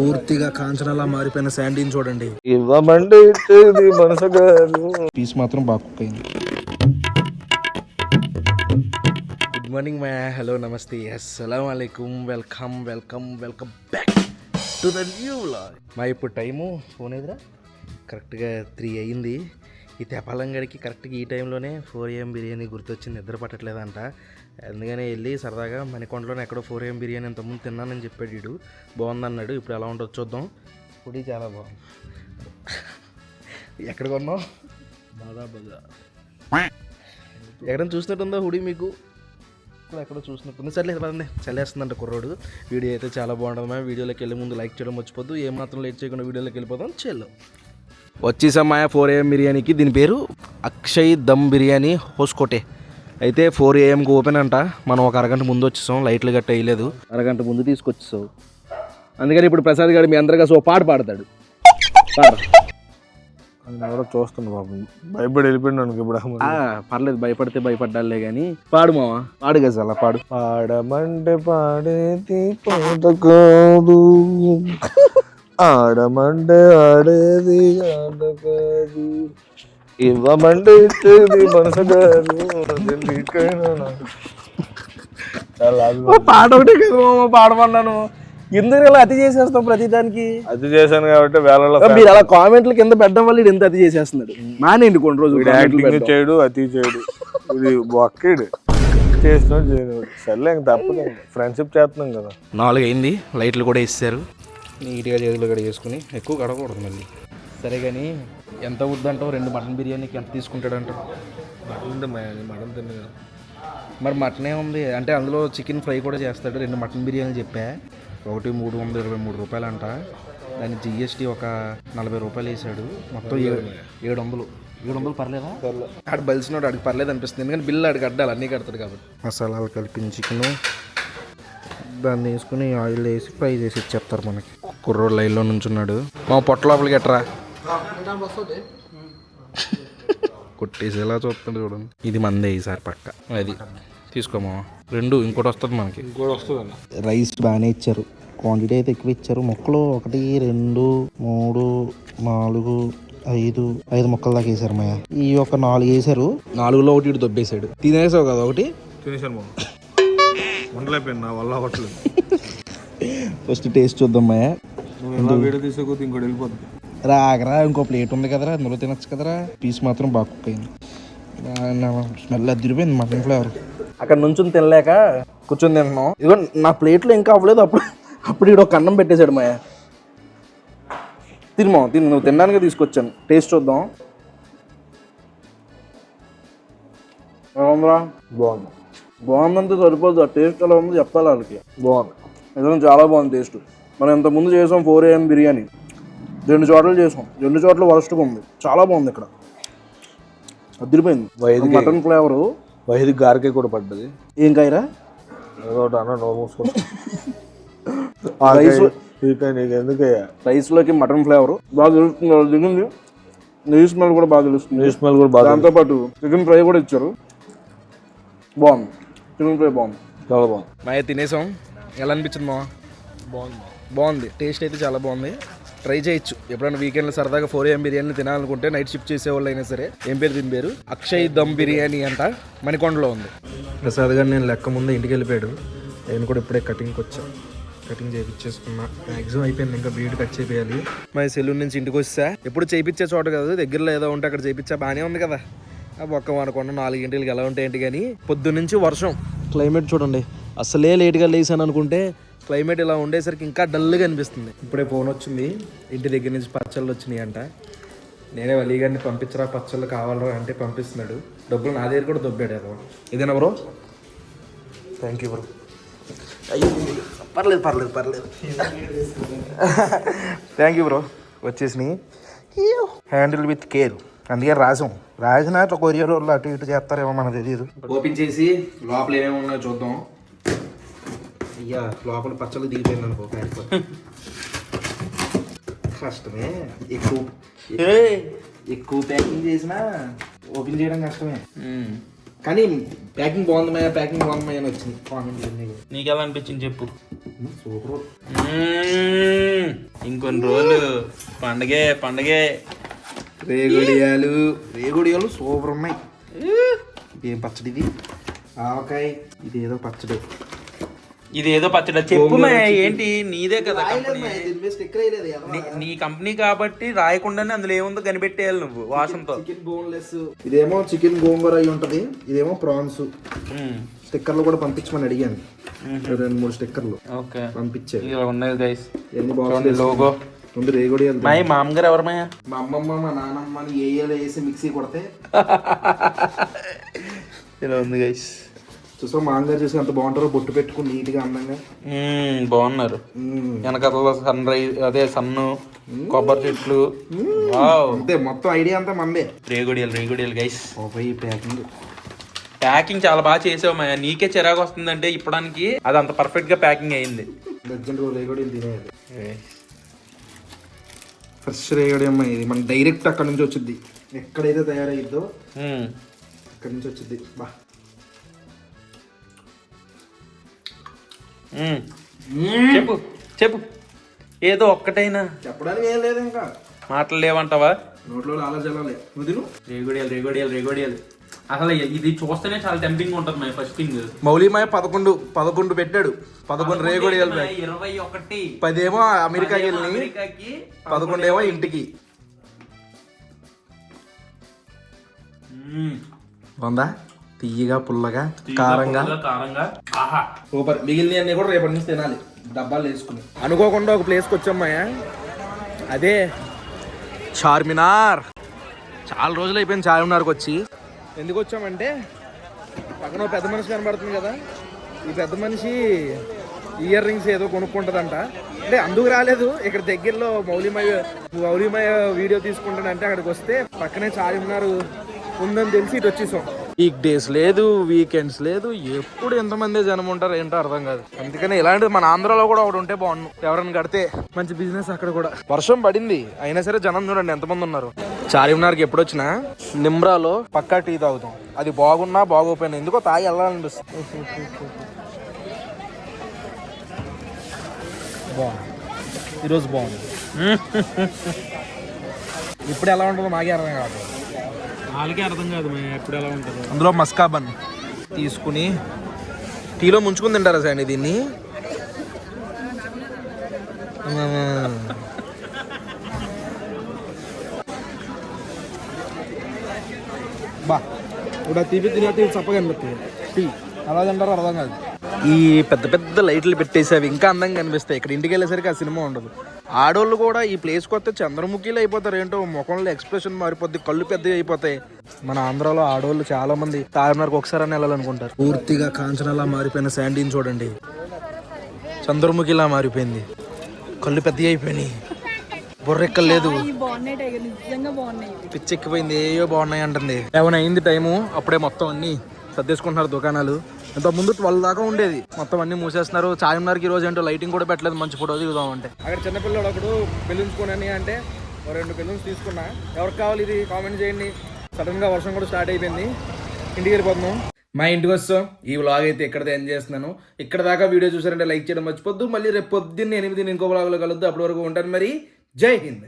పూర్తిగా కాంచనలా మారిపోయిన శాండీని చూడండి. ఇవ్వమంటే ఇచ్చేది మనసుగా. పీస్ మాత్రం బాగా కుక్ అయింది. గుడ్ మార్నింగ్ మ్యా హలో నమస్తే అస్సలం అయికం welcome welcome welcome back to the new vlog మా ఇప్పుడు టైము ఫోన్ ఎదురా? కరెక్ట్గా త్రీ అయ్యింది ఈ తెపాలంగడికి కరెక్ట్గా ఈ టైంలోనే ఫోర్ ఏఎం బిర్యానీ గుర్తొచ్చింది నిద్ర పట్టట్లేదంట. అందుకనే వెళ్ళి సరదాగా మణికొండలోనే ఎక్కడో ఫోర్ ఏఎం బిర్యానీ ఇంతకుముందు తిన్నానని చెప్పాడు వీడు. బాగుందన్నాడు. ఇప్పుడు ఎలా ఉంటుందో చూద్దాం. ఫుడీ చాలా బాగుంది. ఎక్కడ కొన్నావు? ఎక్కడైనా చూసినట్టుందా హుడీ మీకు? ఇక్కడ ఎక్కడో చూసినట్టుంది. సర్లే పదండి. చల్లేస్తుందంట కుర్రోడు. వీడియో అయితే చాలా బాగుంటుంది మ్యామ్ వీడియోలోకి వెళ్ళే ముందు లైక్ చేయడం మర్చిపోద్దు. ఏ మాత్రం లేట్ చేయకుండా వీడియోలోకి వెళ్ళిపోదాం. చెల్లు. వచ్చేసామాయ ఫోర్ ఏఎం బిర్యానీకి. దీని పేరు అక్షయ్ దమ్ బిర్యానీ హోస్కోటే. అయితే ఫోర్ ఏఎంకి ఓపెన్ అంట. మనం ఒక అరగంట ముందు వచ్చేసాం. లైట్లు గట్ట వేయలేదు. అరగంట ముందు తీసుకొచ్చేసావు. అందుకని ఇప్పుడు ప్రసాద్ గారు మీ అందరిగా సో పాట పాడతాడు. ఎవరో చూస్తుండు బాబు. భయపడి వెళ్ళిపోయింది అనుకో ఇప్పుడు ఆ, పర్లేదు భయపడితే భయపడ్డాలే కానీ పాడు మావా. పాడు కదా అలా పాడు. పాడమంటే పాడేది పాట కాదు ఆడమంటే ఆడేది ఆట కాదు. ఇవ్వమంటే ఇచ్చేది మనసు పాట ఒకటే కదా పాడమన్నాను. ఎందుకు ఇలా అతి చేసేస్తాం ప్రతిదానికి అది చేశాను కాబట్టి వేలలో మీరు అలా కామెంట్లు కింద పెట్టడం వల్ల ఎంత అతి చేసేస్తున్నాడు. మానేయండి కొన్ని రోజులు యాక్టింగ్. చేయడు అతి చేయడు. ఇది ఒక్కడు చేస్తున్నాడు చేయడు. సర్లే ఇంక తప్పదు. ఫ్రెండ్షిప్ చేస్తున్నాం కదా. నాలుగు అయింది లైట్లు కూడా వేసారు నీట్గా చేతులు కూడా చేసుకుని ఎక్కువ కడకూడదు మళ్ళీ. సరే కానీ ఎంత వద్దంటావు రెండు మటన్ బిర్యానీకి ఎంత తీసుకుంటాడంటావు? మటన్ తిన్నా మరి మటనే ఉంది. అంటే అందులో చికెన్ ఫ్రై కూడా చేస్తాడు. రెండు మటన్ బిర్యానీ చెప్పా. ఒకటి మూడు వందల ఇరవై మూడు రూపాయలు అంట దాని జిఎస్టీ ఒక నలభై రూపాయలు వేసాడు. మొత్తం ఏడు ఏడు వందలు ఏడు వందలు పర్లేదా ఆడు బలిసినాడు ఆడికి పర్లేదు అనిపిస్తుంది. ఎందుకంటే బిల్లు ఆడికి అడ్డాలి. అన్నీ కడతాడు కాబట్టి. మసాలాలు కలిపిన చికెను. దాన్ని వేసుకుని ఆయిల్ వేసి ఫ్రై చేసి ఇచ్చేస్తారు మనకి. కుర్రోడు లైన్లో నుంచున్నాడు. మా పొట్ట లోపలికి ఎట్రా? కొట్టేసేలా చూస్తుంది చూడండి. ఇది మందే ఈసారి పక్క. అది తీసుకోమా రెండు ఇంకోటి వస్తుంది మనకి. ఇంకోటి వస్తుంది రైస్ బాగానే ఇచ్చారు. క్వాంటిటీ అయితే ఎక్కువ ఇచ్చారు. మొక్కలు ఒకటి రెండు మూడు నాలుగు ఐదు ఐదు మొక్కల దాకా వేసారు మాయ. ఈ ఒక నాలుగు వేసారు. నాలుగులో ఒకటి ఇటు దొబ్బేశాడు. తినేసావు కదా ఒకటి? తినేసాను నా వల్ల అవ్వట్లేదు. ఫస్ట్ టేస్ట్ చూద్దాం మాయ. ఎలా వీడియో తీసుకోకపోతే ఇంకోటి వెళ్ళిపోతుంది రాగరా ఇంకో ప్లేట్ ఉంది కదరా అందులో తినచ్చు కదరా. పీస్ మాత్రం బాగా కుక్ అయింది. స్మెల్ అదిరిపోయింది మటన్ ఫ్లేవర్. అక్కడ నుంచి తినలేక కూర్చొని తింటున్నాం. ఇదిగో నా ప్లేట్లో ఇంకా అవ్వలేదు అప్పుడు అప్పుడు ఈడు ఒక అన్నం పెట్టేశాడు మాయ. తినమా తిను నువ్వు తినడానికి తీసుకొచ్చాను. టేస్ట్ చూద్దాం. బాగుందిరా బాగుంది. బాగుందంటే సరిపోదు ఆ టేస్ట్ ఎలా ఉందో చెప్పాలి వాళ్ళకి. బాగుంది. నిజంగా చాలా బాగుంది టేస్ట్. మనం ఇంత ముందు చేసాం ఫోర్ ఏఎం బిర్యానీ. రెండు చోట్ల చేసాం. రెండు చోట్ల వరస్ట్గా ఉంది చాలా బాగుంది ఇక్కడ. అదిరిపోయింది. వైదికి- మటన్ ఫ్లేవరు. వైద్య గారికే కూడా పడ్డది. ఏం కాయరా? రైస్ ఎందుకయ్యా? రైస్లోకి మటన్ ఫ్లేవర్. బాగా తెలుస్తుంది దిగింది నెయ్యి స్మెల్ కూడా బాగా తెలుస్తుంది. నీ స్మెల్ కూడా బాగా దాంతోపాటు చికెన్ ఫ్రై కూడా ఇచ్చారు. బాగుంది. చికెన్ ఫ్రై బాగుంది. చాలా బాగుంది. మాయ తినేసాం. ఎలా అనిపించింది మా బాగుంది. బాగుంది. టేస్ట్ అయితే చాలా బాగుంది. ట్రై చేయొచ్చు. ఎప్పుడైనా వీకెండ్లో సరదాగా ఫోర్ ఏఎం బిర్యానీ తినాలనుకుంటే నైట్ షిఫ్ట్ చేసే వాళ్ళు అయినా సరే ఏం పేరు దీని పేరు? అక్షయ్ దమ్ బిర్యానీ అంట మణికొండలో ఉంది. ప్రసాద్ గారు నేను లెక్క ముందే ఇంటికి వెళ్ళిపోయాడు. నేను కూడా ఇప్పుడే కటింగ్కి వచ్చా. కటింగ్ చేయించేసుకున్నా మ్యాక్సిమం అయిపోయింది ఇంకా బీడ్ కట్ చేయాలి మా సెలూన్ నుంచి ఇంటికి వచ్చా ఎప్పుడు చేయించే చోట కాదు దగ్గరలో ఏదో ఉంటే అక్కడ చేయించా బాగానే ఉంది కదా. ఆ ఒక్క మనకొండ నాలుగింటికి ఎలా ఉంటాయి ఏంటి కానీ పొద్దు నుంచి వర్షం. క్లైమేట్ చూడండి. అసలే లేట్గా లేసాను అనుకుంటే క్లైమేట్ ఇలా ఉండేసరికి ఇంకా డల్గా అనిపిస్తుంది. ఇప్పుడే ఫోన్ వచ్చింది. ఇంటి దగ్గర నుంచి పచ్చళ్ళు వచ్చినాయి అంట నేనే వలీ గారిని పంపించరా పచ్చళ్ళు కావాలరా అంటే పంపిస్తున్నాడు. డబ్బులు నా దగ్గర కూడా దొబ్బాడు ఏదో ఇదేనా బ్రో? థ్యాంక్ యూ బ్రో అయ్యో పర్లేదు పర్లేదు పర్లేదు. థ్యాంక్ యూ బ్రో వచ్చేసినాయి. హ్యాండిల్ విత్ కేర్ అందుకే రాసాం. రాసిన కొరియర్ వాళ్ళు అటు ఇటు చేస్తారేమో మనకు తెలియదు ఓపెన్ చేసి లోపల ఏమేమి ఉన్నాయో చూద్దాం. అయ్యా లోపల పచ్చళ్ళు దిగిపోయింది అనుకో. కష్టమే. ఎక్కువ ఎక్కువ ప్యాకింగ్ చేసినా ఓపెన్ చేయడం కష్టమే. కానీ ప్యాకింగ్ బాగుంది మయ్య ప్యాకింగ్ బాగుంది మయ్య అని వచ్చింది. కామెంట్ నీకు ఎలా అనిపించింది చెప్పు సూపర్. ఇంకొన్ని రోజులు పండగే పండగే. రేగుడియాలు. రేగుడియాలు సూపర్ ఉన్నాయి. ఏం పచ్చడి ఇది ఆవకాయ. ఇది ఏదో పచ్చడి. ఇది ఏదో పచ్చడి చెప్పు ఏంటి? నీదే కదా కంపెనీ స్టిక్కర్ వేయలేదు నీ- నీ కంపెనీ కాబట్టి రాయకుండానే అందులో ఏముందో కనిపెట్టేయాలి నువ్వు వాసనతో చికెన్ బోన్లెస్. ఇదేమో చికెన్ గోంగూర అయి ఉంటది ఇదేమో ప్రాన్స్. స్టిక్కర్లు కూడా పంపించమని అడిగాను. రెండు మూడు స్టిక్కర్లు ఓకే. పంపించారు. ఇలా ఉన్నాయి గైస్ ఎన్ని బాగుంది లోగో ముందు మాయ మా అమ్మగారు ఎవరమయ్యా మా అమ్మమ్మ మా నాన్నమ్మ అని ఏఏలో వేసి మిక్సీ కొడితే ఇలా ఉంది గైస్ చూసా మా అమ్మగారు చూసి అంత బాగుంటారో బొట్టు పెట్టుకుని నీట్గా అందంగా? బాగున్నారు. వెనకాల సన్ రైజ్ అదే సన్ను కొబ్బరి చెట్లు. అంతే మొత్తం ఐడియా అంతా మందే రేగుడియలు రేగుడియలు గైస్ పోయి ప్యాకింగ్ ప్యాకింగ్ చాలా బాగా చేసావు మాయ. నీకే చిరాకు వస్తుందంటే ఇప్పడానికి అది అంత పర్ఫెక్ట్గా ప్యాకింగ్ అయింది ఫ్రెష్ రేగడియమ్మ ఇది. మన డైరెక్ట్ అక్కడ నుంచి వచ్చింది ఎక్కడైతే తయారయ్యిద్దో మ్మ్. అక్కడి నుంచి వచ్చింది బా. చెప్పు చెప్పు. ఏదో ఒక్కటైనా. చెప్పడానికి ఏం లేదు ఇంకా. మాటలు లేవంటావా? నోట్లో నువ్వు తిను. రేగుడియాలు రేగుడియాలు రేగుడియాలు. అసలు ఇది చూస్తేనే చాలా టెంపింగ్ ఉంటుంది మై ఫస్ట్ థింగ్ మౌలిమాయ పదకొండు పదకొండు పెట్టాడు. పదకొండు రేగడియాలు ఇరవై ఒకటి. పదేమో అమెరికాకి వెళ్ళి పదకొండేమో ఇంటికి. వందా? తీయగా పుల్లగా కారంగా. పుల్లగా, కారంగా. ఆహా. సూపర్. మిగిలిన అన్ని కూడా రేపటి నుంచి తినాలి. డబ్బాలు వేసుకుని. అనుకోకుండా ఒక ప్లేస్కి వచ్చామ్మయ్య అదే చార్మినార్. చాలా రోజులు అయిపోయింది చార్మినార్కి వచ్చి. ఎందుకు వచ్చామంటే పక్కన పెద్ద మనిషి కనబడుతుంది కదా. ఈ పెద్ద మనిషి ఇయర్ రింగ్స్ ఏదో కొనుక్కుంటుందంట. అంటే అందుకు రాలేదు. ఇక్కడ దగ్గరలో మౌలిమయ మౌలిమయ వీడియో తీసుకుంటానంటే అక్కడికి వస్తే పక్కనే చార్మినార్ ఉందని తెలిసి ఇటు వచ్చేసాం. వీక్ డేస్ లేదు వీకెండ్స్ లేదు. ఎప్పుడు ఎంతమంది జనం ఉంటారు ఏంటో అర్థం కాదు. అందుకని ఇలాంటిది మన ఆంధ్రాలో కూడా ఒకటి ఉంటే బాగుండు. ఎవరైనా కడితే మంచి బిజినెస్ అక్కడ కూడా. వర్షం పడింది. అయినా సరే జనం చూడండి ఎంతమంది ఉన్నారు. చార్మినార్కి ఎప్పుడు వచ్చినా నిమ్రాలో పక్కా టీ తాగుతాం. అది బాగున్నా బాగోపోయినా ఎందుకో తాగి వెళ్ళాలనిపిస్తుంది. బాగుంది ఈరోజు బాగుంది. ఇప్పుడు ఎలా ఉంటుందో మాకే అర్థం కాదు వాళ్ళకి అర్థం కాదు ఎప్పుడు ఎలా ఉంటుంది అందులో మస్కాబన్ తీసుకుని టీలో ముంచుకుని తింటారా సార్ దీన్ని? బా ఇప్పుడు తీపి తినేది చప్పగా అనిపిస్తుంది టీ అలా తింటారో అర్థం కాదు. ఈ పెద్ద పెద్ద లైట్లు పెట్టేసి అవి ఇంకా అందంగా కనిపిస్తాయి. ఇక్కడ ఇంటికి వెళ్ళేసరికి ఆ సినిమా ఉండదు. ఆడోళ్ళు కూడా ఈ ప్లేస్కి వస్తే చంద్రముఖిలు అయిపోతారు. ఏంటో ముఖంలో ఎక్స్ప్రెషన్ మారిపోద్ది కళ్ళు పెద్దవి అయిపోతాయి. మన ఆంధ్రాలో ఆడోళ్ళు చాలా మంది తారున్నరకు ఒకసారి అని వెళ్ళాలనుకుంటారు. పూర్తిగా కాంచనలా మారిపోయిన శాండీని చూడండి. చంద్రముఖిలా మారిపోయింది. కళ్ళు పెద్దవి అయిపోయినాయి. బుర్రెక్కలు లేదు. ఈ బాగున్నాయి టైగర్ నిజంగా బాగున్నాయి. ఇవి. పిచ్చెక్కిపోయింది ఏయో బాగున్నాయి అంటుంది. ఏమైనా అయింది టైము? అప్పుడే మొత్తం అన్ని సర్దేసుకుంటున్నారు దుకాణాలు. ఇంత ముందు ట్వెల్వ్ దాకా ఉండేది. మొత్తం అన్ని మూసేస్తున్నారు. చార్మినార్కి ఈ రోజు ఏంటో లైటింగ్ కూడా పెట్టలేదు. మంచి ఫోటో దిగుదాం అంటే అక్కడ చిన్నపిల్లడు ఒకడు బెలూన్స్ కొనని అంటే ఓ రెండు బెలూన్స్ తీసుకున్నా. ఎవరికి కావాలి ఇది? కామెంట్ చేయండి. సడన్గా వర్షం కూడా స్టార్ట్ అయిపోయింది. ఇంటికి వెళ్ళిపోతున్నాం. మా ఇంటికి వస్తాం. ఈ వ్లాగ్ అయితే ఇక్కడతో ఎంజాయ్ చేస్తున్నాను. ఇక్కడ దాకా వీడియో చూసారంటే లైక్ చేయడం మర్చిపోద్దు. మళ్ళీ రేపు పొద్దున్న ఎనిమిది ఇంకో వ్లాగ్లో కలుద్దు. అప్పటి వరకు ఉంటాను మరి. జై హింద్.